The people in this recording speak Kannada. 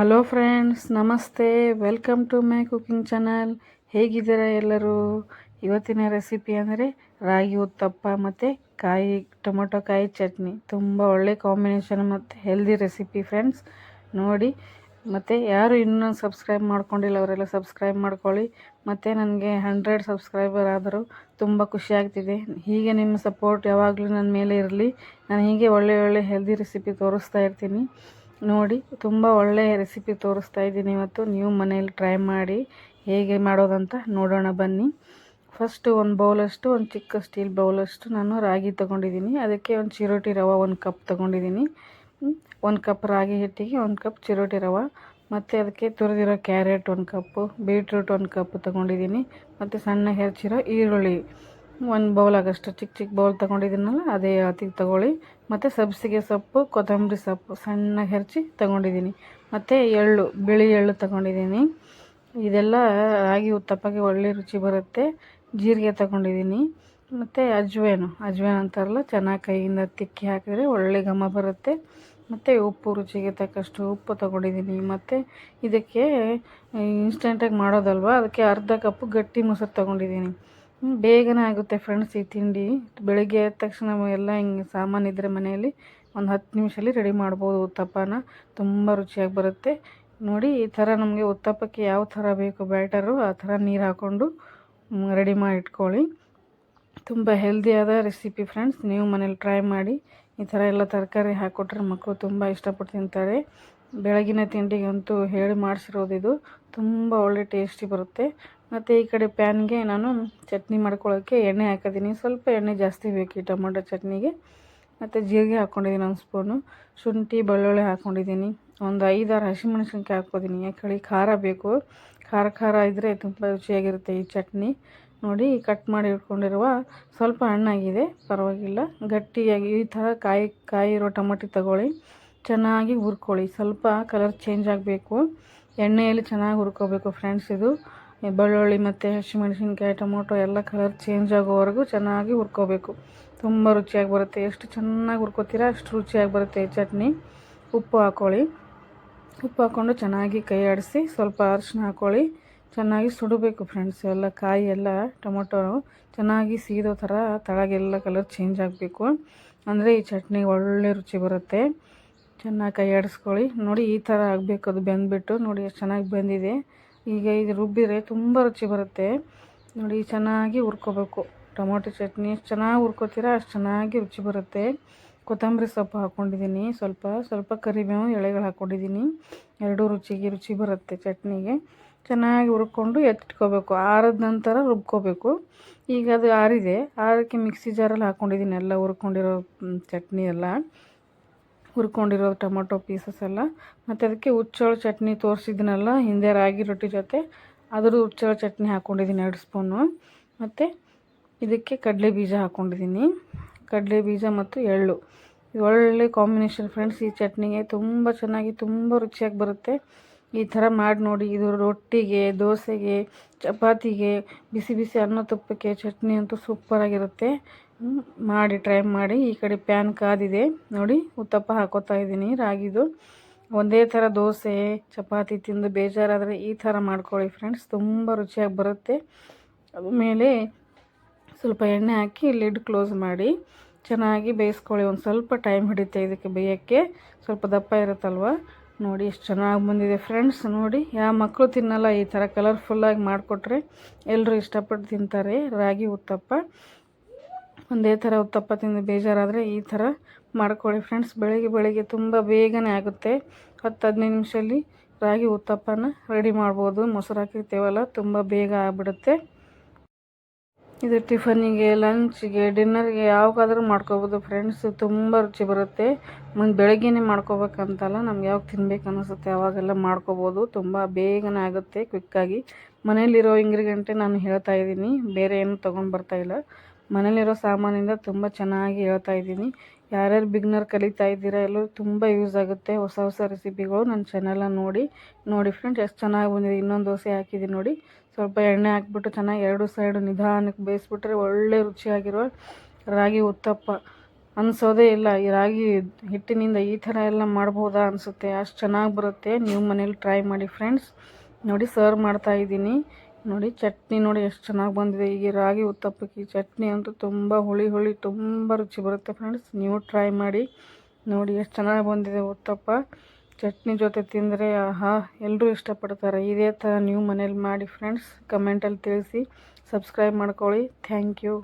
ಹಲೋ ಫ್ರೆಂಡ್ಸ್, ನಮಸ್ತೆ. Welcome to my cooking channel. ಹೇಗಿದ್ದೀರಾ ಎಲ್ಲರೂ? ಇವತ್ತಿನ ರೆಸಿಪಿ ಅಂದರೆ ರಾಗಿ ಉತ್ತಪ್ಪ ಮತ್ತು ಕಾಯಿ, ಟೊಮೊಟೊ ಕಾಯಿ ಚಟ್ನಿ. ತುಂಬ ಒಳ್ಳೆ ಕಾಂಬಿನೇಷನ್ ಮತ್ತು ಹೆಲ್ದಿ ರೆಸಿಪಿ ಫ್ರೆಂಡ್ಸ್. ನೋಡಿ, ಮತ್ತು ಯಾರು ಇನ್ನೂ ಸಬ್ಸ್ಕ್ರೈಬ್ ಮಾಡ್ಕೊಂಡಿಲ್ಲ ಅವರೆಲ್ಲ ಸಬ್ಸ್ಕ್ರೈಬ್ ಮಾಡ್ಕೊಳ್ಳಿ. ಮತ್ತು ನನಗೆ ಹಂಡ್ರೆಡ್ ಸಬ್ಸ್ಕ್ರೈಬರ್ ಆದರೂ ತುಂಬ ಖುಷಿ ಆಗ್ತಿದೆ. ಹೀಗೆ ನಿಮ್ಮ ಸಪೋರ್ಟ್ ಯಾವಾಗಲೂ ನನ್ನ ಮೇಲೆ ಇರಲಿ. ನಾನು ಹೀಗೆ ಒಳ್ಳೆ ಒಳ್ಳೆ ಹೆಲ್ದಿ ರೆಸಿಪಿ ತೋರಿಸ್ತಾ ಇರ್ತೀನಿ. ನೋಡಿ, ತುಂಬ ಒಳ್ಳೆಯ ರೆಸಿಪಿ ತೋರಿಸ್ತಾ ಇದ್ದೀನಿ ಇವತ್ತು. ನೀವು ಮನೇಲಿ ಟ್ರೈ ಮಾಡಿ ಹೇಗೆ ಮಾಡೋದಂತ ನೋಡೋಣ ಬನ್ನಿ. ಫಸ್ಟು ಒಂದು ಬೌಲಷ್ಟು, ಒಂದು ಚಿಕ್ಕ ಸ್ಟೀಲ್ ಬೌಲಷ್ಟು ನಾನು ರಾಗಿ ತೊಗೊಂಡಿದ್ದೀನಿ. ಅದಕ್ಕೆ ಒಂದು ಚಿರೋಟಿ ರವೆ ಒಂದು ಕಪ್ ತೊಗೊಂಡಿದ್ದೀನಿ. ಒಂದು ಕಪ್ ರಾಗಿ ಹಿಟ್ಟಿಗೆ ಒಂದು ಕಪ್ ಚಿರೋಟಿ ರವೆ. ಮತ್ತು ಅದಕ್ಕೆ ತುರಿದಿರೋ ಕ್ಯಾರೆಟ್ ಒಂದು ಕಪ್ಪು ಬೀಟ್ರೂಟ್ ಒಂದು ಕಪ್ ತೊಗೊಂಡಿದ್ದೀನಿ. ಮತ್ತು ಸಣ್ಣ ಹೆಚ್ಚಿರೋ ಈರುಳ್ಳಿ. ಒಂದು ಬೌಲ್ ಆಗಷ್ಟು ಚಿಕ್ಕ ಚಿಕ್ಕ ಬೌಲ್ ತೊಗೊಂಡಿದ್ದೀನಲ್ಲ, ಅದೇ ಅತಿಗೆ ತೊಗೊಳ್ಳಿ. ಮತ್ತು ಸಬ್ಸಿಗೆ ಸೊಪ್ಪು, ಕೊತ್ತಂಬರಿ ಸೊಪ್ಪು ಸಣ್ಣಗೆ ಹೆರ್ಚಿ ತೊಗೊಂಡಿದ್ದೀನಿ. ಮತ್ತು ಎಳ್ಳು, ಬಿಳಿ ಎಳ್ಳು ತೊಗೊಂಡಿದ್ದೀನಿ. ಇದೆಲ್ಲ ರಾಗಿ ಉತ್ತಪ್ಪಗೆ ಒಳ್ಳೆ ರುಚಿ ಬರುತ್ತೆ. ಜೀರಿಗೆ ತೊಗೊಂಡಿದ್ದೀನಿ. ಮತ್ತು ಅಜ್ವೇನು ಅಜ್ವೇನು ಅಂತಾರಲ್ಲ, ಚೆನ್ನಾಗಿ ಕೈಯಿಂದ ತಿಕ್ಕಿ ಹಾಕಿದರೆ ಒಳ್ಳೆ ಘಮ ಬರುತ್ತೆ. ಮತ್ತು ಉಪ್ಪು ರುಚಿಗೆ ತಕ್ಕಷ್ಟು ಉಪ್ಪು ತೊಗೊಂಡಿದ್ದೀನಿ. ಮತ್ತು ಇದಕ್ಕೆ ಇನ್ಸ್ಟೆಂಟಾಗಿ ಮಾಡೋದಲ್ವ, ಅದಕ್ಕೆ ಅರ್ಧ ಕಪ್ಪು ಗಟ್ಟಿ ಮೊಸರು ತೊಗೊಂಡಿದ್ದೀನಿ. ಬೇಗನೆ ಆಗುತ್ತೆ ಫ್ರೆಂಡ್ಸ್ ಈ ತಿಂಡಿ. ಬೆಳಗ್ಗೆ ಎದ್ದ ತಕ್ಷಣ ಎಲ್ಲ ಹಿಂಗೆ ಸಾಮಾನು ಇದ್ದರೆ ಮನೆಯಲ್ಲಿ ಒಂದು ಹತ್ತು ನಿಮಿಷದಲ್ಲಿ ರೆಡಿ ಮಾಡ್ಬೋದು ಉತ್ತಪ್ಪನ. ತುಂಬ ರುಚಿಯಾಗಿ ಬರುತ್ತೆ. ನೋಡಿ, ಈ ಥರ ನಮಗೆ ಉತ್ತಪ್ಪಕ್ಕೆ ಯಾವ ಥರ ಬೇಕು ಬ್ಯಾಟರು ಆ ಥರ ನೀರು ಹಾಕ್ಕೊಂಡು ರೆಡಿ ಮಾಡಿ ಇಟ್ಕೊಳ್ಳಿ ತುಂಬ ಹೆಲ್ದಿಯಾದ ರೆಸಿಪಿ ಫ್ರೆಂಡ್ಸ್ ನೀವು ಮನೇಲಿ ಟ್ರೈ ಮಾಡಿ, ಈ ಥರ ಎಲ್ಲ ತರಕಾರಿ ಹಾಕ್ಕೊಟ್ರೆ ಮಕ್ಕಳು ತುಂಬ ಇಷ್ಟಪಟ್ಟು ತಿಂತಾರೆ. ಬೆಳಗಿನ ತಿಂಡಿಗಂತೂ ಹೇಳಿ ಮಾಡಿಸಿರೋದು ಇದು. ತುಂಬ ಒಳ್ಳೆ ಟೇಸ್ಟಿ ಬರುತ್ತೆ. ಮತ್ತು ಈ ಕಡೆ ಪ್ಯಾನ್ಗೆ ನಾನು ಚಟ್ನಿ ಮಾಡ್ಕೊಳ್ಳೋಕ್ಕೆ ಎಣ್ಣೆ ಹಾಕಿದ್ದೀನಿ ಸ್ವಲ್ಪ ಎಣ್ಣೆ ಜಾಸ್ತಿ ಬೇಕು ಈ ಟೊಮೊಟೊ ಚಟ್ನಿಗೆ. ಮತ್ತು ಜೀರಿಗೆ ಹಾಕ್ಕೊಂಡಿದ್ದೀನಿ ಒಂದು ಸ್ಪೂನು. ಶುಂಠಿ, ಬೆಳ್ಳುಳ್ಳಿ ಹಾಕ್ಕೊಂಡಿದ್ದೀನಿ ಒಂದು ಐದಾರು ಹಸಿಮೆಣಸಿನ್ಕಾಯಿ ಹಾಕ್ಕೊದಿನಿ. ಯಾಕೆ ಖಾರ ಬೇಕು. ಖಾರ ಖಾರ ಇದ್ದರೆ ತುಂಬ ರುಚಿಯಾಗಿರುತ್ತೆ ಈ ಚಟ್ನಿ. ನೋಡಿ, ಕಟ್ ಮಾಡಿ ಇಟ್ಕೊಂಡಿರುವ ಸ್ವಲ್ಪ ಹಣ್ಣಾಗಿದೆ. ಪರವಾಗಿಲ್ಲ. ಗಟ್ಟಿಯಾಗಿ ಈ ಥರ ಕಾಯಿ ಕಾಯಿ ಇರೋ ಟೊಮೊಟೊ ತಗೊಳ್ಳಿ. ಚೆನ್ನಾಗಿ ಹುರ್ಕೊಳ್ಳಿ. ಸ್ವಲ್ಪ ಕಲರ್ ಚೇಂಜ್ ಆಗಬೇಕು. ಎಣ್ಣೆಯಲ್ಲಿ ಚೆನ್ನಾಗಿ ಹುರ್ಕೋಬೇಕು ಫ್ರೆಂಡ್ಸ್ ಇದು. ಬೆಳ್ಳುಳ್ಳಿ ಮತ್ತು ಹಸಿಮೆಣಸಿನ್ಕಾಯಿ, ಟೊಮೊಟೊ ಎಲ್ಲ ಕಲರ್ ಚೇಂಜ್ ಆಗೋವರೆಗೂ ಚೆನ್ನಾಗಿ ಹುರ್ಕೋಬೇಕು. ತುಂಬ ರುಚಿಯಾಗಿ ಬರುತ್ತೆ. ಎಷ್ಟು ಚೆನ್ನಾಗಿ ಹುರ್ಕೋತೀರ ಅಷ್ಟು ರುಚಿಯಾಗಿ ಬರುತ್ತೆ ಈ ಚಟ್ನಿ. ಉಪ್ಪು ಹಾಕ್ಕೊಳ್ಳಿ ಉಪ್ಪು ಹಾಕ್ಕೊಂಡು ಚೆನ್ನಾಗಿ ಕೈ ಆಡಿಸಿ ಸ್ವಲ್ಪ ಅರಿಶಿನ ಹಾಕ್ಕೊಳ್ಳಿ ಚೆನ್ನಾಗಿ ಸುಡಬೇಕು ಫ್ರೆಂಡ್ಸ್ ಎಲ್ಲ ಕಾಯಿ ಎಲ್ಲ, ಟೊಮೊಟೊ ಚೆನ್ನಾಗಿ ಸೀದೋ ಥರ ತಳಗೆಲ್ಲ ಕಲರ್ ಚೇಂಜ್ ಆಗಬೇಕು. ಅಂದರೆ ಈ ಚಟ್ನಿ ಒಳ್ಳೆ ರುಚಿ ಬರುತ್ತೆ. ಚೆನ್ನಾಗಿ ಕೈ ಆಡಿಸ್ಕೊಳ್ಳಿ. ನೋಡಿ, ಈ ಥರ ಆಗಬೇಕು. ಅದು ಬೆಂದ್ಬಿಟ್ಟು ನೋಡಿ ಎಷ್ಟು ಚೆನ್ನಾಗಿ ಬೆಂದಿದೆ. ಈಗ ಇದು ರುಬ್ಬಿದರೆ ತುಂಬ ರುಚಿ ಬರುತ್ತೆ. ನೋಡಿ, ಚೆನ್ನಾಗಿ ಹುರ್ಕೋಬೇಕು. ಟೊಮೊಟೊ ಚಟ್ನಿ ಎಷ್ಟು ಚೆನ್ನಾಗಿ ಹುರ್ಕೋತೀರಾ, ಅಷ್ಟು ಚೆನ್ನಾಗಿ ರುಚಿ ಬರುತ್ತೆ. ಕೊತ್ತಂಬರಿ ಸೊಪ್ಪು ಹಾಕ್ಕೊಂಡಿದ್ದೀನಿ ಸ್ವಲ್ಪ ಸ್ವಲ್ಪ ಕರಿಬೇವು ಎಳೆಗಳು ಹಾಕ್ಕೊಂಡಿದ್ದೀನಿ ಎರಡೂ ರುಚಿಗೆ ರುಚಿ ಬರುತ್ತೆ ಚಟ್ನಿಗೆ. ಚೆನ್ನಾಗಿ ಹುರ್ಕೊಂಡು ಎತ್ತಿಟ್ಕೋಬೇಕು ಆರಿದ ನಂತರ ರುಬ್ಕೋಬೇಕು. ಈಗ ಅದು ಆರಿದೆ. ಆರಕ್ಕೆ ಮಿಕ್ಸಿ ಜಾರಲ್ಲಿ ಹಾಕ್ಕೊಂಡಿದ್ದೀನಿ ಎಲ್ಲ ಹುರ್ಕೊಂಡಿರೋ ಚಟ್ನಿ ಎಲ್ಲ. ಹುರ್ಕೊಂಡಿರೋ ಟೊಮೊಟೊ ಪೀಸಸ್ ಎಲ್ಲ. ಮತ್ತು ಅದಕ್ಕೆ ಹುಚ್ಚೋಳು ಚಟ್ನಿ ತೋರಿಸಿದ್ನಲ್ಲ, ಹಿಂದೆ ರಾಗಿ ರೊಟ್ಟಿ ಜೊತೆ. ಅದ್ರದ್ದು ಹುಚ್ಚೋಳು ಚಟ್ನಿ ಹಾಕ್ಕೊಂಡಿದ್ದೀನಿ ಎರಡು ಸ್ಪೂನು. ಮತ್ತು ಇದಕ್ಕೆ ಕಡಲೆ ಬೀಜ ಹಾಕ್ಕೊಂಡಿದ್ದೀನಿ ಕಡಲೆ ಬೀಜ ಮತ್ತು ಎಳ್ಳು. ಇದು ಒಳ್ಳೆ ಕಾಂಬಿನೇಷನ್ ಫ್ರೆಂಡ್ಸ್ ಈ ಚಟ್ನಿಗೆ ತುಂಬ ಚೆನ್ನಾಗಿ, ತುಂಬ ರುಚಿಯಾಗಿ ಬರುತ್ತೆ. ಈ ಥರ ಮಾಡಿ ನೋಡಿ, ಇದು ರೊಟ್ಟಿಗೆ, ದೋಸೆಗೆ, ಚಪಾತಿಗೆ, ಬಿಸಿ ಬಿಸಿ ಅನ್ನ ತುಪ್ಪಕ್ಕೆ, ಚಟ್ನಿ ಅಂತೂ ಸೂಪರಾಗಿರುತ್ತೆ ಮಾಡಿ ಟ್ರೈ ಮಾಡಿ. ಈ ಕಡೆ ಪ್ಯಾನ್ ಕಾದಿದೆ. ನೋಡಿ, ಉತ್ತಪ್ಪ ಹಾಕೋತಾ ಇದ್ದೀನಿ ರಾಗಿದು. ಒಂದೇ ಥರ ದೋಸೆ, ಚಪಾತಿ ತಿಂದು ಬೇಜಾರಾದರೆ ಈ ಥರ ಮಾಡ್ಕೊಳ್ಳಿ ಫ್ರೆಂಡ್ಸ್ ತುಂಬ ರುಚಿಯಾಗಿ ಬರುತ್ತೆ. ಮೇಲೆ ಸ್ವಲ್ಪ ಎಣ್ಣೆ ಹಾಕಿ ಲಿಡ್ ಕ್ಲೋಸ್ ಮಾಡಿ. ಚೆನ್ನಾಗಿ ಬೇಯಿಸ್ಕೊಳ್ಳಿ. ಒಂದು ಸ್ವಲ್ಪ ಟೈಮ್ ಹಿಡಿತೆ ಇದಕ್ಕೆ ಬೇಯೋಕ್ಕೆ. ಸ್ವಲ್ಪ ದಪ್ಪ ಇರುತ್ತಲ್ವ? ನೋಡಿ, ಎಷ್ಟು ಚೆನ್ನಾಗಿ ಬಂದಿದೆ. ಫ್ರೆಂಡ್ಸ್ ನೋಡಿ ಯಾವ ಮಕ್ಕಳು ತಿನ್ನಲ್ಲ, ಈ ಥರ ಕಲರ್ಫುಲ್ಲಾಗಿ ಮಾಡಿಕೊಟ್ರೆ ಎಲ್ಲರೂ ಇಷ್ಟಪಟ್ಟು ತಿಂತಾರೆ. ರಾಗಿ ಉತ್ತಪ್ಪ, ಒಂದೇ ಥರ ಉತ್ತಪ್ಪ ತಿಂದು ಬೇಜಾರಾದರೆ ಈ ಥರ ಮಾಡ್ಕೊಳ್ಳಿ. ಫ್ರೆಂಡ್ಸ್ ಬೆಳಗ್ಗೆ ಬೆಳಗ್ಗೆ ತುಂಬ ಬೇಗನೆ ಆಗುತ್ತೆ. ಹತ್ತು ಹದಿನೈದು ನಿಮಿಷದಲ್ಲಿ ರಾಗಿ ಉತ್ತಪ್ಪನ ರೆಡಿ ಮಾಡ್ಬೋದು. ಮೊಸರು ಹಾಕಿರ್ತೇವಲ್ಲ, ತುಂಬ ಬೇಗ ಆಗಿಬಿಡುತ್ತೆ. ಇದು ಟಿಫನಿಗೆ ಲಂಚ್ಗೆ, ಡಿನ್ನರ್ಗೆ ಯಾವಾಗಾದ್ರೂ ಮಾಡ್ಕೋಬೋದು ಫ್ರೆಂಡ್ಸ್. ತುಂಬ ರುಚಿ ಬರುತ್ತೆ. ಮುಂದೆ ಬೆಳಗ್ಗೆನೇ ಮಾಡ್ಕೋಬೇಕಂತಲ್ಲ ನಮ್ಗೆ ಯಾವಾಗ ತಿನ್ಬೇಕು ಅನಿಸುತ್ತೆ ಅವಾಗೆಲ್ಲ ಮಾಡ್ಕೋಬೋದು. ತುಂಬ ಬೇಗನೆ ಆಗುತ್ತೆ, ಕ್ವಿಕ್ಕಾಗಿ. ಮನೇಲಿರೋ ಇಂಗ್ರೀಡಿಯೆಂಟೇ ನಾನು ಹೇಳ್ತಾ ಇದ್ದೀನಿ. ಬೇರೆ ಏನು ತೊಗೊಂಡು ಬರ್ತಾಯಿಲ್ಲ ಮನೇಲಿರೋ ಸಾಮಾನಿಂದ ತುಂಬ ಚೆನ್ನಾಗಿ ಹೇಳ್ತಾ ಇದ್ದೀನಿ. ಯಾರ್ಯಾರು ಬಿಗ್ನರ್ ಕಲಿತಾ ಇದ್ದೀರಾ ಎಲ್ಲರೂ ತುಂಬ ಯೂಸ್ ಆಗುತ್ತೆ. ಹೊಸ ಹೊಸ ರೆಸಿಪಿಗಳು ನನ್ನ ಚಾನಲ್ನ ನೋಡಿ. ನೋಡಿ ಫ್ರೆಂಡ್ಸ್ ಎಷ್ಟು ಚೆನ್ನಾಗಿ ಬಂದಿದೆ. ಇನ್ನೊಂದು ದೋಸೆ ಹಾಕಿದ್ದೀನಿ ನೋಡಿ. ಸ್ವಲ್ಪ ಎಣ್ಣೆ ಹಾಕ್ಬಿಟ್ಟು ಚೆನ್ನಾಗಿ ಎರಡು ಸೈಡು ನಿಧಾನಕ್ಕೆ ಬೇಯಿಸ್ಬಿಟ್ರೆ ಒಳ್ಳೆ ರುಚಿಯಾಗಿರೋ ರಾಗಿ ಉತ್ತಪ್ಪ. ಅನಿಸೋದೇ ಇಲ್ಲ. ಈ ರಾಗಿ ಹಿಟ್ಟಿನಿಂದ ಈ ಥರ ಎಲ್ಲ ಮಾಡ್ಬೋದಾ ಅನಿಸುತ್ತೆ. ಅಷ್ಟು ಚೆನ್ನಾಗಿ ಬರುತ್ತೆ. ನೀವು ಮನೇಲಿ ಟ್ರೈ ಮಾಡಿ ಫ್ರೆಂಡ್ಸ್ ನೋಡಿ ಸರ್ವ್ ಮಾಡ್ತಾ ಇದ್ದೀನಿ. ನೋಡಿ, ಚಟ್ನಿ ನೋಡಿ, ಎಷ್ಟು ಚೆನ್ನಾಗಿ ಬಂದಿದೆ. ಈಗ ರಾಗಿ ಉತ್ತಪ್ಪಕ್ಕೆ ಚಟ್ನಿ ಅಂತೂ ತುಂಬ ಹುಳಿ ಹುಳಿ, ತುಂಬ ರುಚಿ ಬರುತ್ತೆ ಫ್ರೆಂಡ್ಸ್ ನೀವು ಟ್ರೈ ಮಾಡಿ ನೋಡಿ, ಎಷ್ಟು ಚೆನ್ನಾಗಿ ಬಂದಿದೆ ಉತ್ತಪ್ಪ. ಚಟ್ನಿ ಜೊತೆ ತಿಂದರೆ, ಆಹಾ ಎಲ್ಲರೂ ಇಷ್ಟಪಡ್ತಾರೆ. ಇದೇ ಥರ ನೀವು ಮನೇಲಿ ಮಾಡಿ ಫ್ರೆಂಡ್ಸ್ ಕಮೆಂಟಲ್ಲಿ ತಿಳಿಸಿ. ಸಬ್ಸ್ಕ್ರೈಬ್ ಮಾಡ್ಕೊಳ್ಳಿ. Thank you